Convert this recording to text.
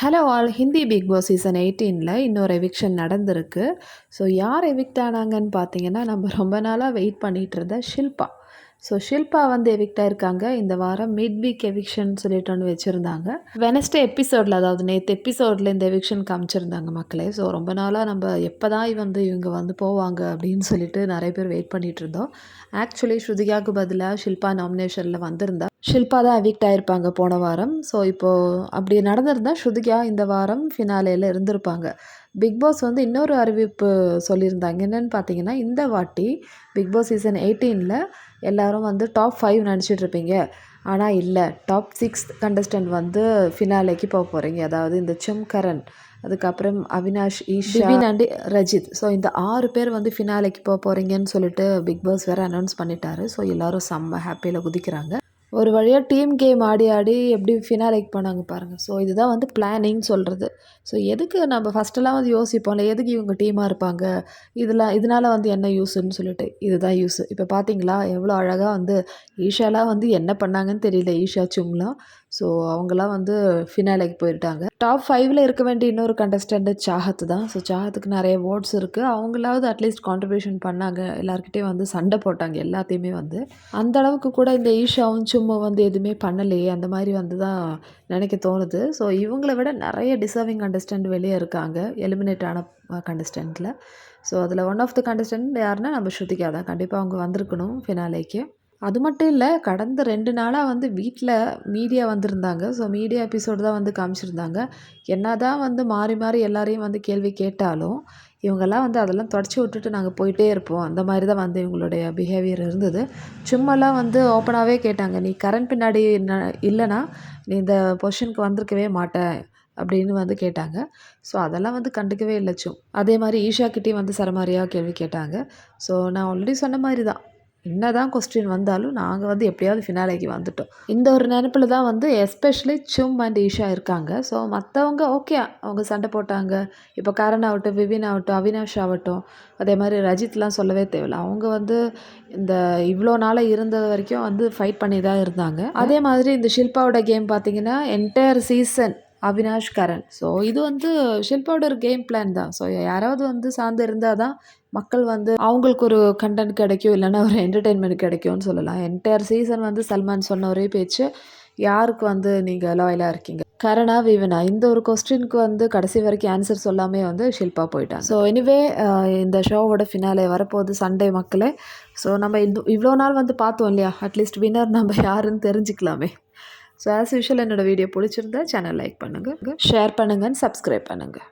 Hello all Hindi Bigg Boss season எயிட்டீனில் இன்னொரு eviction நடந்திருக்கு. ஸோ யார் எவிக்ட் ஆனாங்கன்னு பார்த்தீங்கன்னா நம்ம ரொம்ப நாளாக வெயிட் பண்ணிகிட்டு இருந்த ஷில்பா. ஸோ ஷில்பா வந்து எவிக்ட் ஆயிருக்காங்க. இந்த வாரம் மிட் வீக் எவிக்ஷன் சொல்லிட்டு ஒன்று வச்சுருந்தாங்க. வெனஸ்டே எபிசோடில் அதாவது நேற்று எபிசோடில் இந்த எவிக்ஷன் காமிச்சிருந்தாங்க மக்களே. ஸோ ரொம்ப நாளாக நம்ம எப்போ தான் வந்து இவங்க வந்து போவாங்க அப்படின்னு சொல்லிட்டு நிறைய பேர் வெயிட் பண்ணிகிட்டு இருந்தோம். ஆக்சுவலி ஸ்ருதிகாவுக்கு பதிலாக ஷில்பா நாமினேஷனில் வந்திருந்தா ஷில்பா தான் எவிக்ட் ஆயிருப்பாங்க போன வாரம். ஸோ இப்போது அப்படி நடந்திருந்தால் ஸ்ருதிகா இந்த வாரம் ஃபினாலேயில் இருந்திருப்பாங்க. பிக் பாஸ் வந்து இன்னொரு அறிவிப்பு சொல்லியிருந்தாங்க. என்னென்னு பார்த்தீங்கன்னா இந்த வாட்டி பிக் பாஸ் சீசன் எயிட்டீனில் எல்லோரும் வந்து டாப் ஃபைவ் நினச்சிட்ருப்பீங்க ஆனால் இல்லை. டாப் சிக்ஸ் கண்டஸ்டன்ட் வந்து ஃபினாலேக்கு போக போகிறீங்க அதாவது இந்த சிம்கரன் அதுக்கப்புறம் அவினாஷ் ஈஷா அண்ட் ரஜித் ஸோ இந்த ஆறு பேர் வந்து ஃபினாலேக்கு போக போகிறீங்கன்னு சொல்லிட்டு பிக் பாஸ் வேறு அனௌன்ஸ் பண்ணிட்டாரு. ஸோ எல்லோரும் செம்ம ஹாப்பியில் குதிக்கிறாங்க. ஒரு வழியாக டீம் கேம் ஆடி ஆடி எப்படி ஃபினாலைக் பண்ணாங்க பாருங்கள் ஸோ இதுதான் வந்து பிளானிங் சொல்கிறது ஸோ எதுக்கு நம்ம ஃபஸ்ட்டெல்லாம் வந்து யோசிப்போம்ல எதுக்கு இவங்க டீமாக இருப்பாங்க? இதெல்லாம் இதனால் வந்து என்ன யூஸுன்னு சொல்லிட்டு. இதுதான் யூஸு இப்போ பார்த்தீங்களா எவ்வளோ அழகாக வந்து ஈஷாலாம் வந்து என்ன பண்ணாங்கன்னு தெரியல. ஈஷா சும்லாம் ஸோ அவங்களாம் வந்து ஃபினாலைக்கு போயிட்டாங்க. டாப் ஃபைவ்ல இருக்க வேண்டிய இன்னொரு கண்டஸ்டன்ட் சாகத்து தான். ஸோ சாகத்துக்கு நிறைய ஓட்ஸ் இருக்குது அவங்களாவது அட்லீஸ்ட் கான்ட்ரிபியூஷன் பண்ணாங்க. எல்லாருக்கிட்டே வந்து சண்டை போட்டாங்க எல்லாத்தையுமே வந்து. அந்த அளவுக்கு கூட இந்த ஈஷாவும் சும்மா வந்து எதுவுமே பண்ணலையே. அந்த மாதிரி வந்து தான் நினைக்க தோணுது. ஸோ இவங்கள விட நிறைய டிசர்விங் கண்டஸ்டண்ட் வெளியே இருக்காங்க. எலிமினேட் ஆன கண்டஸ்டண்ட்டில் ஸோ அதில் ஒன் ஆஃப் த கண்டஸ்டன்ட் யாருன்னா நம்ம ஸ்ருதிகா தான். கண்டிப்பாக அவங்க வந்திருக்கணும் ஃபினாலேக்கு அது மட்டும் இல்லை கடந்த ரெண்டு நாளாக வந்து வீட்டில் மீடியா வந்திருந்தாங்க. ஸோ மீடியா எபிசோடு தான் வந்து காமிச்சிருந்தாங்க. என்ன தான் வந்து மாறி மாறி எல்லாரையும் வந்து கேள்வி கேட்டாலும் இவங்கெல்லாம் வந்து அதெல்லாம் தொடச்சி விட்டுட்டு நாங்கள் போயிட்டே இருப்போம். அந்த மாதிரி தான் வந்து இவங்களுடைய பிஹேவியர் இருந்தது. சும்மாலாம் வந்து ஓப்பனாகவே கேட்டாங்க. நீ கரண்ட் பின்னாடி இல்லைன்னா நீ இந்த பொசிஷனுக்கு வந்திருக்கவே மாட்டேன். அப்படின்னு வந்து கேட்டாங்க. ஸோ அதெல்லாம் வந்து கண்டுக்கவே இல்லை. சும் அதே மாதிரி ஈஷா கிட்டேயும் வந்து சரமாரியாக கேள்வி கேட்டாங்க. ஸோ நான் ஆல்ரெடி சொன்ன மாதிரி தான் என்ன தான் கொஸ்டின் வந்தாலும் நாங்கள் வந்து எப்படியாவது ஃபினாலேக்கு வந்துட்டோம். இந்த ஒரு நினப்பில் தான் வந்து எஸ்பெஷலி சும் அண்ட் ஈஷா இருக்காங்க. ஸோ மற்றவங்க ஓகே அவங்க சண்டை போட்டாங்க. இப்போ கரண் ஆகட்டும் விபின் ஆகட்டும் அவினாஷ் ஆகட்டும் அதே மாதிரி ரஜித்லாம் சொல்லவே தேவையில்ல. அவங்க வந்து இந்த இவ்வளோ நாளாக இருந்த வரைக்கும் வந்து ஃபைட் பண்ணி தான் இருந்தாங்க. அதே மாதிரி இந்த ஷில்பாவோட கேம் பார்த்தீங்கன்னா entire season Avinash Karan. So இது வந்து ஷில்பாவோட ஒரு கேம் பிளான் தான். ஸோ யாராவது வந்து சார்ந்து இருந்தால் தான் மக்கள் வந்து அவங்களுக்கு ஒரு கண்டென்ட் கிடைக்கும் இல்லைன்னா ஒரு என்டர்டெயின்மெண்ட் கிடைக்கும்னு சொல்லலாம். என்டையர் சீசன் வந்து சல்மான் சொன்ன ஒரே பேச்சு யாருக்கு வந்து நீங்கள் லாயலாக இருக்கீங்க? கரணா விவனா இந்த ஒரு கொஸ்டினுக்கு வந்து கடைசி வரைக்கும் ஆன்சர் சொல்லாமே வந்து ஷில்பா போயிட்டான் ஸோ எனிவே இந்த ஷோவோட ஃபினாலே வரப்போகுது சண்டே மக்களே. ஸோ நம்ம இந்த இவ்வளோ நாள் வந்து பார்த்தோம் இல்லையா? அட்லீஸ்ட் வின்னர் நம்ம யாருன்னு தெரிஞ்சுக்கலாமே. ஸோ ஆஸ் யூஷுவல் என்னோடய வீடியோ பிடிச்சிருந்தா சேனல் லைக் பண்ணுங்கள் ஷேர் பண்ணுங்கன்னு சப்ஸ்கிரைப் பண்ணுங்கள்